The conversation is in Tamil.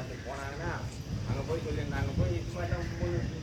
வாரத்துக்கு போனாங்கன்னா அங்கே போய் சொல்லியிருந்தாங்க. போய் இது மாதிரி